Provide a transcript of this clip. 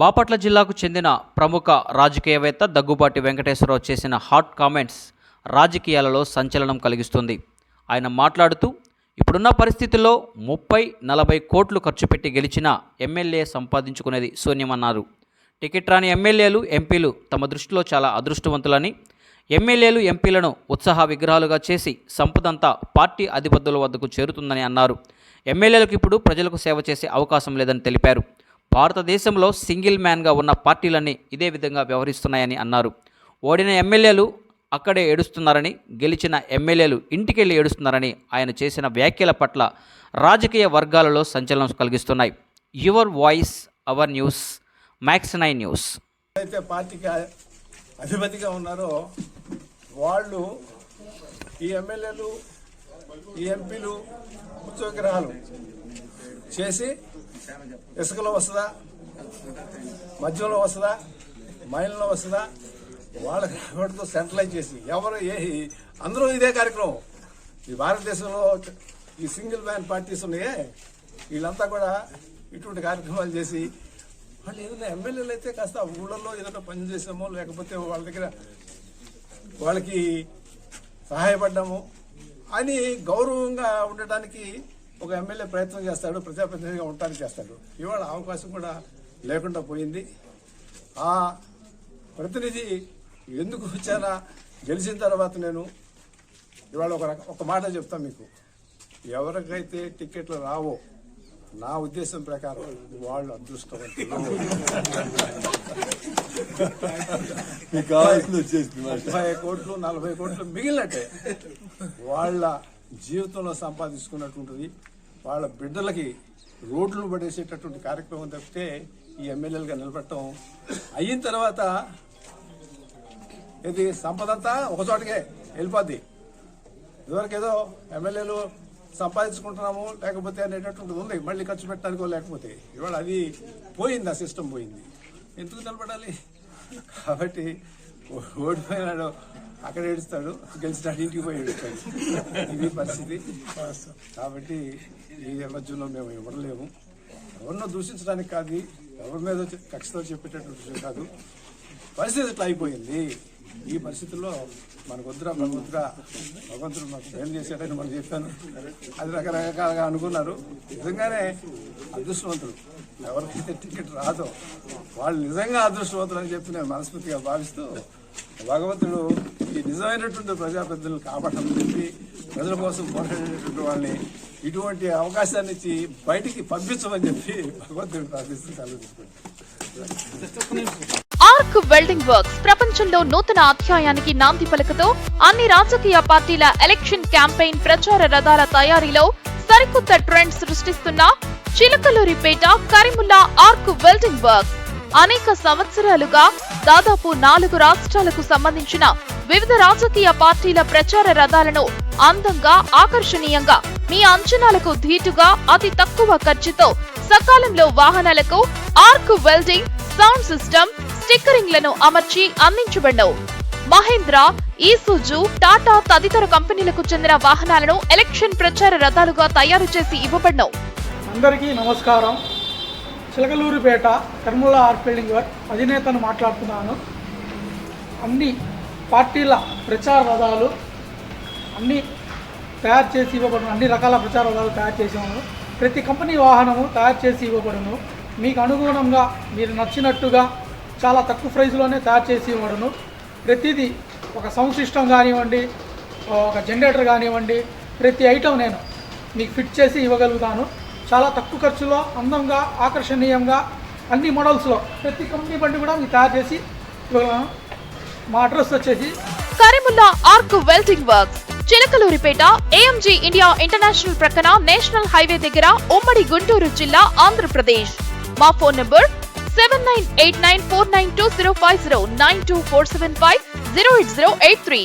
బాపట్ల జిల్లాకు చెందిన ప్రముఖ రాజకీయవేత్త దగ్గుబాటి వెంకటేశ్వరరావు చేసిన హాట్ కామెంట్స్ రాజకీయాలలో సంచలనం కలిగిస్తుంది. ఆయన మాట్లాడుతూ ఇప్పుడున్న పరిస్థితుల్లో ముప్పై నలభై కోట్లు ఖర్చు పెట్టి గెలిచిన ఎమ్మెల్యే సంపాదించుకునేది శూన్యమన్నారు. టికెట్ రాని ఎమ్మెల్యేలు ఎంపీలు తమ దృష్టిలో చాలా అదృష్టవంతులని ఎమ్మెల్యేలు ఎంపీలను ఉత్సాహ విగ్రహాలుగా చేసి సంపదంతా పార్టీ అధిపతుల వద్దకు చేరుతుందని అన్నారు. ఎమ్మెల్యేలకు ఇప్పుడు ప్రజలకు సేవ చేసే అవకాశం లేదని తెలిపారు. భారతదేశంలో సింగిల్ మ్యాన్గా ఉన్న పార్టీలన్నీ ఇదే విధంగా వ్యవహరిస్తున్నాయని అన్నారు. ఓడిన ఎమ్మెల్యేలు అక్కడే ఏడుస్తున్నారని గెలిచిన ఎమ్మెల్యేలు ఇంటికెళ్ళి ఏడుస్తున్నారని ఆయన చేసిన వ్యాఖ్యల పట్ల రాజకీయ వర్గాలలో సంచలనం కలిగిస్తున్నాయి. Your voice our news Max nine news. అయితే పార్టీకి అధిపతిగా ఉన్నారో వాళ్ళు ఈ ఎమ్మెల్యేలు ఈ ఎంపీలు ఉద్యోగగ్రహాలు చేసి ఇసుకలో వస్తుందా? మద్యంలో వస్తుందా? మైన్లో వస్తుందా? వాళ్ళకి ఎవరితో సెంట్రలైజ్ చేసి ఎవరు ఏ అందరూ ఇదే కార్యక్రమం. ఈ భారతదేశంలో ఈ సింగిల్ మ్యాన్ పార్టీస్ ఉన్నాయే. వీళ్ళంతా కూడా ఇటువంటి కార్యక్రమాలు చేసి వాళ్ళు ఏదైనా ఎమ్మెల్యేలు అయితే కాస్త ఊళ్ళల్లో ఏదైనా పని చేసామో లేకపోతే వాళ్ళ దగ్గర వాళ్ళకి సహాయపడ్డాము అని గౌరవంగా ఉండటానికి ఒక ఎమ్మెల్యే ప్రయత్నం చేస్తాడు ప్రజాప్రతినిధిగా ఉండటానికి చేస్తాడు. ఇవాళ అవకాశం కూడా లేకుండా పోయింది. ఆ ప్రతినిధి ఎందుకు వచ్చానా గెలిచిన తర్వాత నేను ఇవాళ ఒక రక- ఒక మాట చెప్తాను మీకు. ఎవరికైతే టికెట్లు రావో నా ఉద్దేశం ప్రకారం వాళ్ళు అదృష్టవంతులు. ముప్పై కోట్లు నలభై కోట్లు మిగిలినట్టే. వాళ్ళ జీవితంలో సంపాదించుకున్నటువంటిది వాళ్ళ బిడ్డలకి రోడ్లు పడేసేటటువంటి కార్యక్రమం తప్పితే ఈ ఎమ్మెల్యేలుగా నిలబెట్టడం అయిన తర్వాత ఇది సంపదంతా ఒక చోటకే వెళ్ళిపోద్ది. ఇదివరకు ఏదో ఎమ్మెల్యేలు సంపాదించుకుంటున్నాము లేకపోతే అనేటటువంటిది ఉంది మళ్ళీ ఖర్చు పెట్టడానికో లేకపోతే. ఇవాళ అది పోయింది ఆ సిస్టమ్ పోయింది. ఎందుకు నిలబడాలి? కాబట్టి ఓడిపోయినాడు అక్కడ ఏడుస్తాడు గెలిచినాడు ఇంటికి పోయి ఏడుస్తాడు. ఇది పరిస్థితి. కాబట్టి ఈ నేపథ్యంలో మేము ఇవ్వడలేము ఎవరినో దూషించడానికి కాదు ఎవరి మీద కక్షతో చెప్పేటటువంటి విషయం కాదు. పరిస్థితి ఇట్లా అయిపోయింది? ఈ పరిస్థితుల్లో మనకు వద్దురా భగవంతుడా భగవంతుడు మాకు ఏం చేశాడని మనం చెప్పాను. అది రకరకాలుగా అనుకున్నారు. నిజంగానే అదృష్టవంతుడు. ఎవరికైతే టికెట్ రాదో వాళ్ళు నిజంగా అదృష్టవంతులు అని చెప్పి నేను మనస్ఫూర్తిగా భావిస్తూ భగవంతుడు ఈ నిజమైనటువంటి ప్రజాప్రతినిధులను కాపాడమని చెప్పి ప్రజల కోసం పోరాడేటటువంటి వాళ్ళని ఇటువంటి అవకాశాన్ని ఇచ్చి బయటికి పంపించమని చెప్పి భగవంతుడు ప్రార్థిస్తూ సెలవు ఆర్క్ వెల్డింగ్ వర్క్స్. ప్రపంచంలో నూతన అధ్యాయానికి నాంది పలుకుతూ అన్ని రాజకీయ పార్టీల ఎలక్షన్ క్యాంపెయిన్ ప్రచార రథాల తయారీలో సరికొత్త trend సృష్టిస్తున్న Chilakaluripet Karimulla arc welding work అనేక సంవత్సరాలుగా దాదాపు నాలుగు రాష్ట్రాలకు సంబంధించిన వివిధ రాజకీయ పార్టీల ప్రచార రథాలను అందంగా ఆకర్షణీయంగా మీ అంచనాలకు ధీటుగా అతి తక్కువ ఖర్చుతో సకాలంలో వాహనాలకు ఆర్క్ వెల్డింగ్ సౌండ్ సిస్టమ్ స్టిక్కరింగ్లను అమర్చి అందించబడ్డవు. మహేంద్ర ఈసూజు టాటా తదితర కంపెనీలకు చెందిన వాహనాలను ఎలక్షన్ ప్రచార రథాలుగా తయారు చేసి ఇవ్వబడ్డవు. అందరికీ నమస్కారం. Chilakaluripet Karimulla art building work అధినేతను మాట్లాడుతున్నాను. అన్ని పార్టీల ప్రచార రథాలు అన్ని తయారు చేసి ఇవ్వబడును. అన్ని రకాల ప్రచార రథాలు తయారు చేసాము ప్రతి కంపెనీ వాహనము తయారు చేసి ఇవ్వబడును. మీకు అనుగుణంగా మీరు నచ్చినట్టుగా చాలా తక్కువ ప్రైస్లోనే తయారు చేసి ఇవ్వడను ప్రతిదీ ఒక సౌండ్ సిస్టమ్ కానివ్వండి ఒక జనరేటర్ కానివ్వండి ప్రతి ఐటమ్ నేను మీకు ఫిట్ చేసి ఇవ్వగలుగుతాను. చాలా తక్కువ ఖర్చులో అందంగా ఆకర్షణీయంగా అన్ని మోడల్స్లో ప్రతి కంపెనీ బండి కూడా మీకు తయారు చేసి ఇవ్వగలను. మా అడ్రస్ వచ్చేసి Karimulla arc welding works Chilakaluripet AMG India International ప్రక్కన నేషనల్ హైవే దగ్గర ఉమ్మడి గుంటూరు జిల్లా ఆంధ్రప్రదేశ్. మా phone number seven nine eight nine four nine two zero five zero nine two four seven five zero eight zero eight three